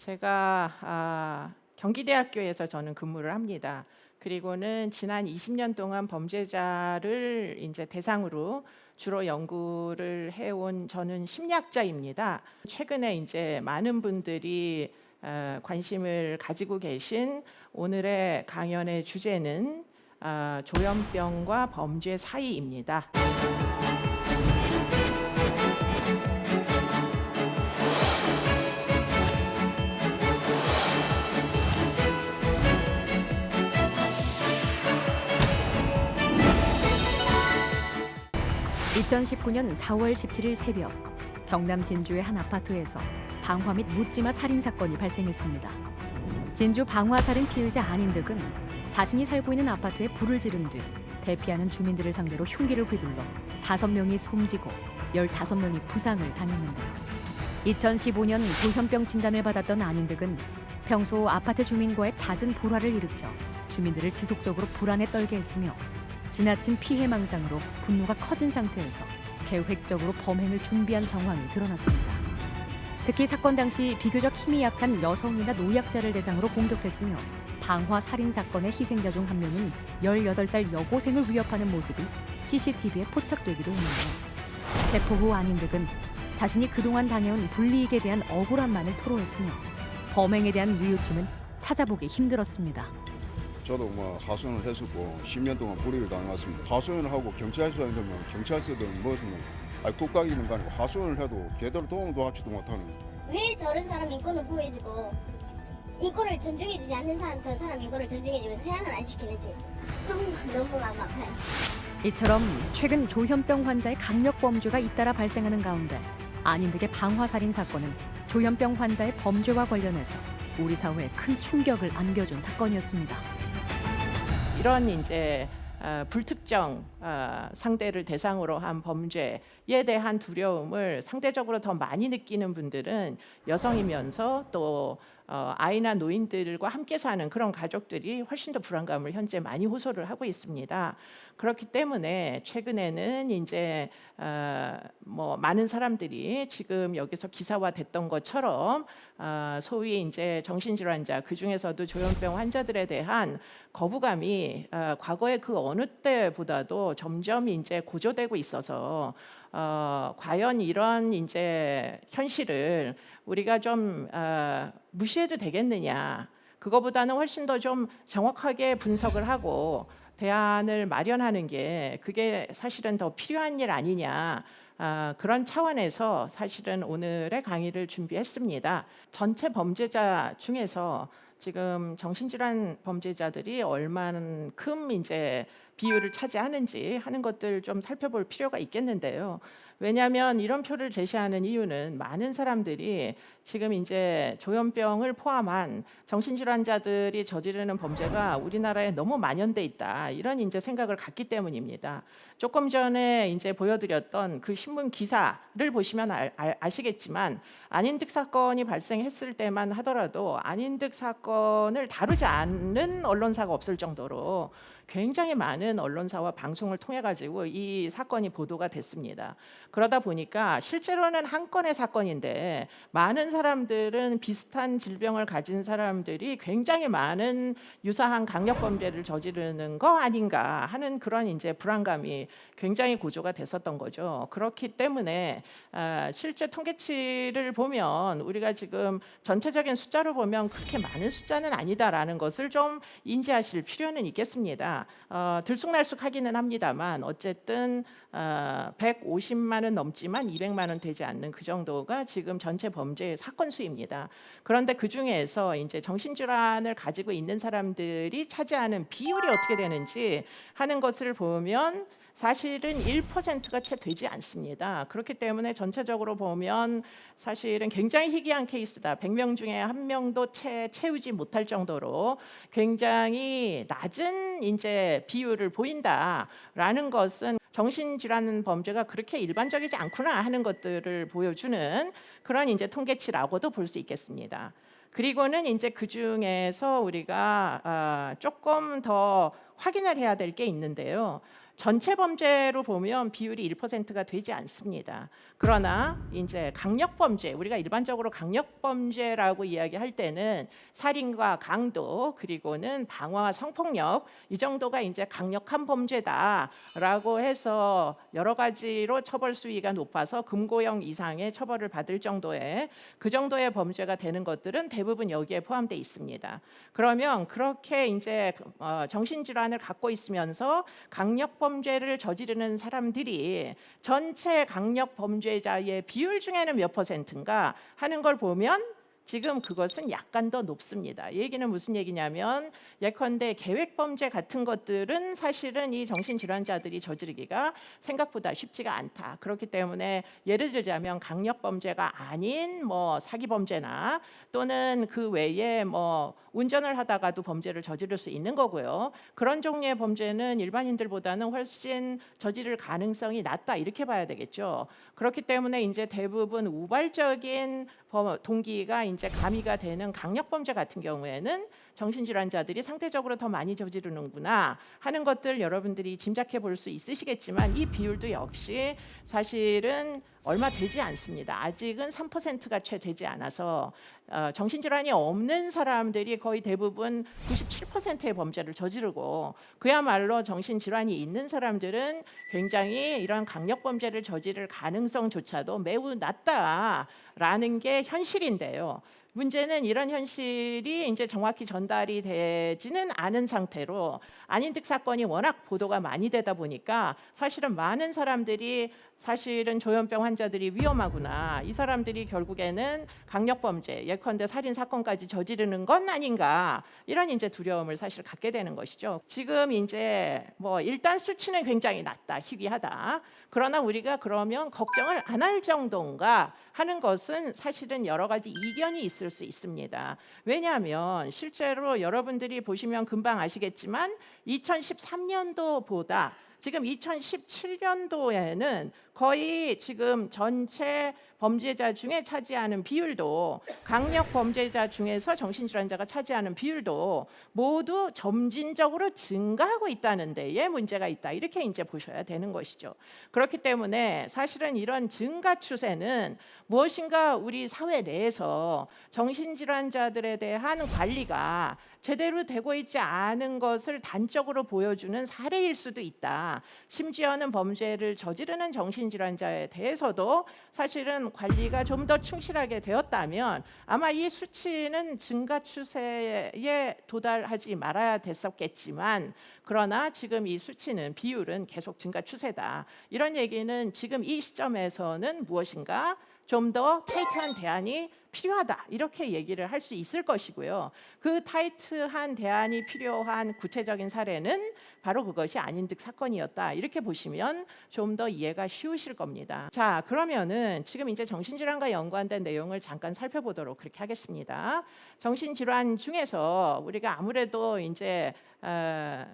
제가 아, 경기대학교에서 저는 근무를 합니다. 그리고는 지난 20년 동안 범죄자를 이제 대상으로 주로 연구를 해온 저는 심리학자입니다. 최근에 이제 많은 분들이 어, 관심을 가지고 계신 오늘의 강연의 주제는 아, 조현병과 범죄 사이입니다. 2019년 4월 17일 새벽 경남 진주의 한 아파트에서 방화 및 묻지마 살인 사건이 발생했습니다. 진주 방화 살인 피의자 안인득은 자신이 살고 있는 아파트에 불을 지른 뒤 대피하는 주민들을 상대로 흉기를 휘둘러 다섯 명이 숨지고 15명이 부상을 당했는데요. 2015년 조현병 진단을 받았던 안인득은 평소 아파트 주민과의 잦은 불화를 일으켜 주민들을 지속적으로 불안에 떨게 했으며 지나친 피해망상으로 분노가 커진 상태에서 계획적으로 범행을 준비한 정황이 드러났습니다. 특히 사건 당시 비교적 힘이 약한 여성이나 노약자를 대상으로 공격했으며 방화 살인 사건의 희생자 중 한 명인 18살 여고생을 위협하는 모습이 CCTV에 포착되기도 했는데 체포 후 안인득은 자신이 그동안 당해온 불이익에 대한 억울함만을 토로했으며 범행에 대한 뉘우침은 찾아보기 힘들었습니다. 저도 뭐 하소연을 했었고 10년 동안 불이익을 당해왔습니다. 하소연을 하고 경찰서에 있으면 경찰서든 무엇은 아니 국가에 있는 거 아니고 하소연을 해도 제대로 도움도 하지도 못하는 왜 저런 사람 인권을 보호해주고 인권을 존중해주지 않는 사람 저 사람 인권을 존중해주면서 해양을 안 시키는지 너무 너무 마음 아파요. 이처럼 최근 조현병 환자의 강력 범죄가 잇따라 발생하는 가운데 안인득의 방화 살인 사건은 조현병 환자의 범죄와 관련해서 우리 사회에 큰 충격을 안겨준 사건이었습니다. 이런 이제 어, 불특정 어, 상대를 대상으로 한 범죄에 대한 두려움을 상대적으로 더 많이 느끼는 분들은 여성이면서 또 어, 아이나 노인들과 함께 사는 그런 가족들이 훨씬 더 불안감을 현재 많이 호소를 하고 있습니다. 그렇기 때문에 최근에는 이제 어, 뭐 많은 사람들이 지금 여기서 기사화됐던 것처럼 어, 소위 이제 정신질환자 그 중에서도 조현병 환자들에 대한 거부감이 어, 과거의 그 어느 때보다도 점점 이제 고조되고 있어서 어, 과연 이런 이제 현실을 우리가 좀 어, 무시해도 되겠느냐? 그거보다는 훨씬 더 좀 정확하게 분석을 하고 대안을 마련하는 게 그게 사실은 더 필요한 일 아니냐. 아, 그런 차원에서 사실은 오늘의 강의를 준비했습니다. 전체 범죄자 중에서 지금 정신질환 범죄자들이 얼만큼 이제 비율을 차지하는지 하는 것들 좀 살펴볼 필요가 있겠는데요. 왜냐하면 이런 표를 제시하는 이유는 많은 사람들이 지금 이제 조현병을 포함한 정신질환자들이 저지르는 범죄가 우리나라에 너무 만연돼 있다 이런 이제 생각을 갖기 때문입니다. 조금 전에 이제 보여드렸던 그 신문 기사를 보시면 알, 알, 아시겠지만 안인득 사건이 발생했을 때만 하더라도 안인득 사건을 다루지 않는 언론사가 없을 정도로 굉장히 많은 언론사와 방송을 통해 가지고 이 사건이 보도가 됐습니다. 그러다 보니까 실제로는 한 건의 사건인데 많은 사람들은 비슷한 질병을 가진 사람들이 굉장히 많은 유사한 강력 범죄를 저지르는 거 아닌가 하는 그런 이제 불안감이 굉장히 고조가 됐었던 거죠. 그렇기 때문에 아, 실제 통계치를 보면 우리가 지금 전체적인 숫자로 보면 그렇게 많은 숫자는 아니다라는 것을 좀 인지하실 필요는 있겠습니다. 어, 들쑥날쑥하기는 합니다만 어쨌든 어, 150만은 넘지만 200만 원 되지 않는 그 정도가 지금 전체 범죄 사건 수입니다. 그런데 그 중에서 이제 정신질환을 가지고 있는 사람들이 차지하는 비율이 어떻게 되는지 하는 것을 보면 사실은 1%가 채 되지 않습니다. 그렇기 때문에 전체적으로 보면 사실은 굉장히 희귀한 케이스다. 100명 중에 한 명도 채 채우지 못할 정도로 굉장히 낮은 이제 비율을 보인다라는 것은 정신질환 범죄가 그렇게 일반적이지 않구나 하는 것들을 보여주는 그런 이제 통계치라고도 볼 수 있겠습니다. 그리고는 이제 그 중에서 우리가 아, 조금 더 확인을 해야 될 게 있는데요. 전체 범죄로 보면 비율이 1%가 되지 않습니다. 그러나 이제 강력 범죄 우리가 일반적으로 강력 범죄라고 이야기할 때는 살인과 강도 그리고는 방화와 성폭력 이 정도가 이제 강력한 범죄다라고 해서 여러 가지로 처벌 수위가 높아서 금고형 이상의 처벌을 받을 정도의 그 정도의 범죄가 되는 것들은 대부분 여기에 포함되어 있습니다. 그러면 그렇게 이제 어, 정신 질환을 갖고 있으면서 강력 범 죄를 저지르는 사람들이 전체 강력 범죄자의 비율 중에는 몇 퍼센트인가 하는 걸 보면 지금 그것은 약간 더 높습니다. 이 얘기는 무슨 얘기냐면 예컨대 계획 범죄 같은 것들은 사실은 이 정신질환자들이 저지르기가 생각보다 쉽지가 않다. 그렇기 때문에 예를 들자면 강력 범죄가 아닌 뭐 사기 범죄나 또는 그 외에 뭐 운전을 하다가도 범죄를 저지를 수 있는 거고요. 그런 종류의 범죄는 일반인들보다는 훨씬 저지를 가능성이 낮다 이렇게 봐야 되겠죠. 그렇기 때문에 이제 대부분 우발적인 범- 동기가 이제 가미가 되는 강력 범죄 같은 경우에는 정신질환자들이 상대적으로 더 많이 저지르는구나 하는 것들 여러분들이 짐작해 볼 수 있으시겠지만 이 비율도 역시 사실은 얼마 되지 않습니다. 아직은 3%가 채 되지 않아서 어, 정신질환이 없는 사람들이 거의 대부분 97%의 범죄를 저지르고 그야말로 정신질환이 있는 사람들은 굉장히 이런 강력 범죄를 저지를 가능성조차도 매우 낮다라는 게 현실인데요. 문제는 이런 현실이 이제 정확히 전달이 되지는 않은 상태로 안인득 사건이 워낙 보도가 많이 되다 보니까 사실은 많은 사람들이 사실은 조현병 환자들이 위험하구나. 이 사람들이 결국에는 강력 범죄, 예컨대 살인 사건까지 저지르는 건 아닌가. 이런 이제 두려움을 사실 갖게 되는 것이죠. 지금 이제 뭐 일단 수치는 굉장히 낮다, 희귀하다. 그러나 우리가 그러면 걱정을 안 할 정도인가 하는 것은 사실은 여러 가지 이견이 있을 수 있습니다. 왜냐하면 실제로 여러분들이 보시면 금방 아시겠지만 2013년도보다 지금 2017년도에는 거의 지금 전체 범죄자 중에 차지하는 비율도 강력 범죄자 중에서 정신질환자가 차지하는 비율도 모두 점진적으로 증가하고 있다는 데에 문제가 있다. 이렇게 이제 보셔야 되는 것이죠. 그렇기 때문에 사실은 이런 증가 추세는 무엇인가 우리 사회 내에서 정신질환자들에 대한 관리가 제대로 되고 있지 않은 것을 단적으로 보여주는 사례일 수도 있다. 심지어는 범죄를 저지르는 정신질환자에 대해서도 사실은 관리가 좀 더 충실하게 되었다면 아마 이 수치는 증가 추세에 도달하지 말아야 됐었겠지만 그러나 지금 이 수치는 비율은 계속 증가 추세다. 이런 얘기는 지금 이 시점에서는 무엇인가 좀 더 타이트한 대안이 필요하다 이렇게 얘기를 할 수 있을 것이고요. 그 타이트한 대안이 필요한 구체적인 사례는 바로 그것이 아닌득 사건이었다 이렇게 보시면 좀 더 이해가 쉬우실 겁니다. 자 그러면은 지금 이제 정신질환과 연관된 내용을 잠깐 살펴보도록 그렇게 하겠습니다. 정신질환 중에서 우리가 아무래도 이제 어,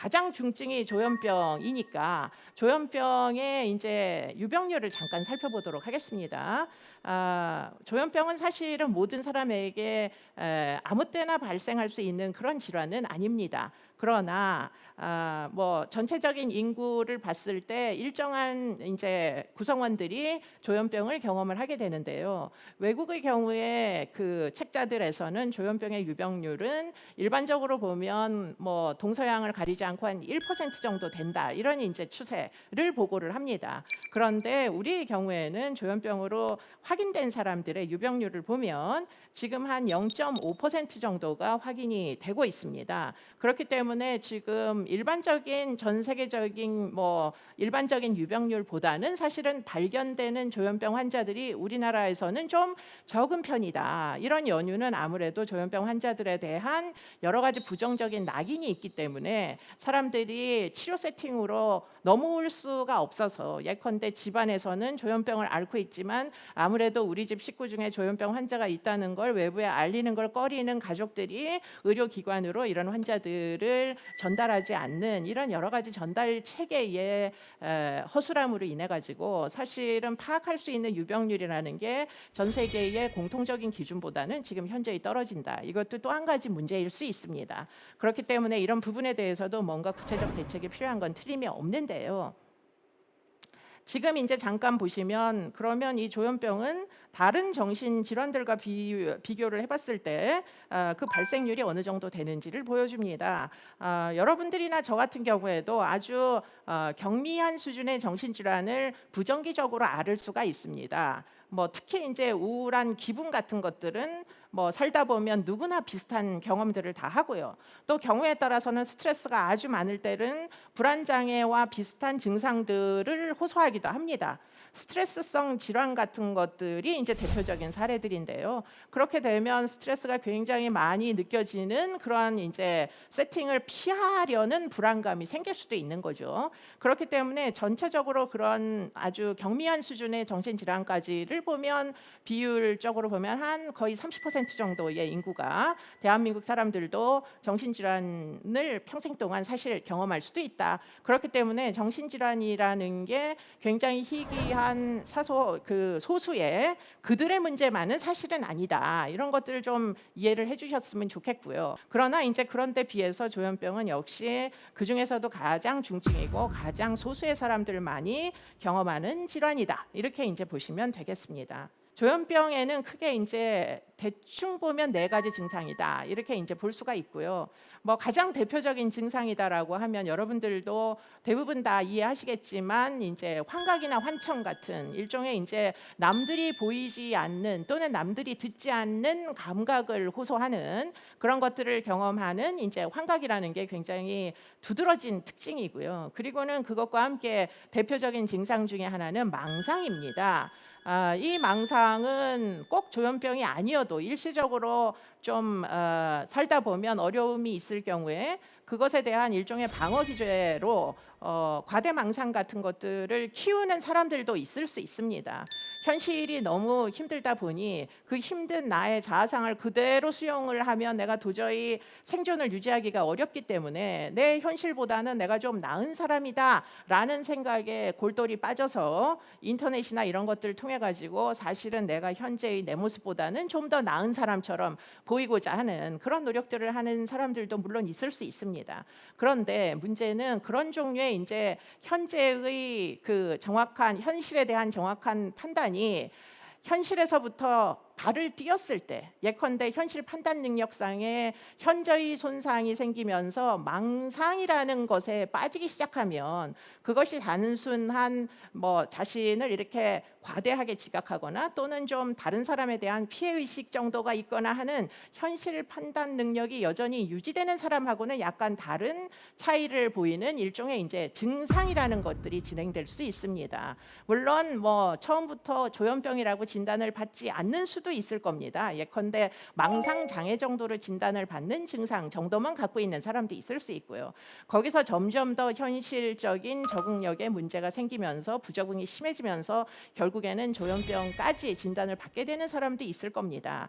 가장 중증이 조현병이니까 조현병의 이제 유병률을 잠깐 살펴보도록 하겠습니다. 아, 조현병은 사실은 모든 사람에게 에, 아무 때나 발생할 수 있는 그런 질환은 아닙니다. 그러나 아, 뭐 전체적인 인구를 봤을 때 일정한 이제 구성원들이 조현병을 경험을 하게 되는데요. 외국의 경우에 그 책자들에서는 조현병의 유병률은 일반적으로 보면 뭐 동서양을 가리지 않고 한 1% 정도 된다 이런 이제 추세를 보고를 합니다. 그런데 우리 경우에는 조현병으로 확인된 사람들의 유병률을 보면 지금 한 0.5% 정도가 확인이 되고 있습니다. 그렇기 때문에 지금 일반적인 전 세계적인 뭐 일반적인 유병률보다는 사실은 발견되는 조현병 환자들이 우리나라에서는 좀 적은 편이다. 이런 연유는 아무래도 조현병 환자들에 대한 여러 가지 부정적인 낙인이 있기 때문에 사람들이 치료 세팅으로 넘어올 수가 없어서 예컨대 집안에서는 조현병을 앓고 있지만 아무래도 우리 집 식구 중에 조현병 환자가 있다는 걸 외부에 알리는 걸 꺼리는 가족들이 의료기관으로 이런 환자들을 정보를 전달하지 않는 이런 여러 가지 전달 체계의 에, 허술함으로 인해 가지고 사실은 파악할 수 있는 유병률이라는 게 전 세계의 공통적인 기준보다는 지금 현저히 떨어진다. 이것도 또 한 가지 문제일 수 있습니다. 그렇기 때문에 이런 부분에 대해서도 뭔가 구체적 대책이 필요한 건 틀림이 없는데요. 지금 이제 잠깐 보시면 그러면 이 조현병은 다른 정신 질환들과 비, 비교를 해봤을 때그 발생률이 어느 정도 되는지를 보여줍니다. 아, 여러분들이나 저 같은 경우에도 아주 어, 경미한 수준의 정신 질환을 부정기적으로 앓을 수가 있습니다. 뭐 특히 이제 우울한 기분 같은 것들은 뭐 살다 보면 누구나 비슷한 경험들을 다 하고요. 또 경우에 따라서는 스트레스가 아주 많을 때는 불안 장애와 비슷한 증상들을 호소하기도 합니다. 스트레스성 질환 같은 것들이 이제 대표적인 사례들인데요. 그렇게 되면 스트레스가 굉장히 많이 느껴지는 그런 이제 세팅을 피하려는 불안감이 생길 수도 있는 거죠. 그렇기 때문에 전체적으로 그런 아주 경미한 수준의 정신 질환까지를 보면 비율적으로 보면 한 거의 30% 정도의 인구가 대한민국 사람들도 정신 질환을 평생 동안 사실 경험할 수도 있다. 그렇기 때문에 정신 질환이라는 게 굉장히 희귀한 사소 그 소수의 그들의 문제만은 사실은 아니다. 이런 것들을 좀 이해를 해주셨으면 좋겠고요. 그러나 이제 그런데 비해서 조현병은 역시 그 중에서도 가장 중증이고 가장 소수의 사람들만이 경험하는 질환이다. 이렇게 이제 보시면 되겠습니다. 조현병에는 크게 이제 대충 보면 네 가지 증상이다 이렇게 이제 볼 수가 있고요. 뭐 가장 대표적인 증상이다라고 하면 여러분들도 대부분 다 이해하시겠지만 이제 환각이나 환청 같은 일종의 이제 남들이 보이지 않는 또는 남들이 듣지 않는 감각을 호소하는 그런 것들을 경험하는 이제 환각이라는 게 굉장히 두드러진 특징이고요. 그리고는 그것과 함께 대표적인 증상 중에 하나는 망상입니다. 아, 이 망상은 꼭 조현병이 아니어도 일시적으로 좀 어, 살다 보면 어려움이 있을 경우에 그것에 대한 일종의 방어 기제로 어, 과대 망상 같은 것들을 키우는 사람들도 있을 수 있습니다. 현실이 너무 힘들다 보니 그 힘든 나의 자아상을 그대로 수용을 하면 내가 도저히 생존을 유지하기가 어렵기 때문에 내 현실보다는 내가 좀 나은 사람이다라는 생각에 골똘히 빠져서 인터넷이나 이런 것들을 통해 가지고 사실은 내가 현재의 내 모습보다는 좀 더 나은 사람처럼 보이고자 하는 그런 노력들을 하는 사람들도 물론 있을 수 있습니다. 그런데 문제는 그런 종류의 이제 현재의 그 정확한 현실에 대한 정확한 판단 이 현실에서부터 발을 띄었을 때 예컨대 현실 판단 능력상의 현저히 손상이 생기면서 망상이라는 것에 빠지기 시작하면 그것이 단순한 뭐 자신을 이렇게 과대하게 지각하거나 또는 좀 다른 사람에 대한 피해 의식 정도가 있거나 하는 현실 판단 능력이 여전히 유지되는 사람하고는 약간 다른 차이를 보이는 일종의 이제 증상이라는 것들이 진행될 수 있습니다. 물론 뭐 처음부터 조현병이라고 진단을 받지 않는 수도 있을 겁니다. 예컨대 망상 장애 정도로 진단을 받는 증상 정도만 갖고 있는 사람도 있을 수 있고요. 거기서 점점 더 현실적인 적응력에 문제가 생기면서 부적응이 심해지면서 결국에는 조현병까지 진단을 받게 되는 사람도 있을 겁니다.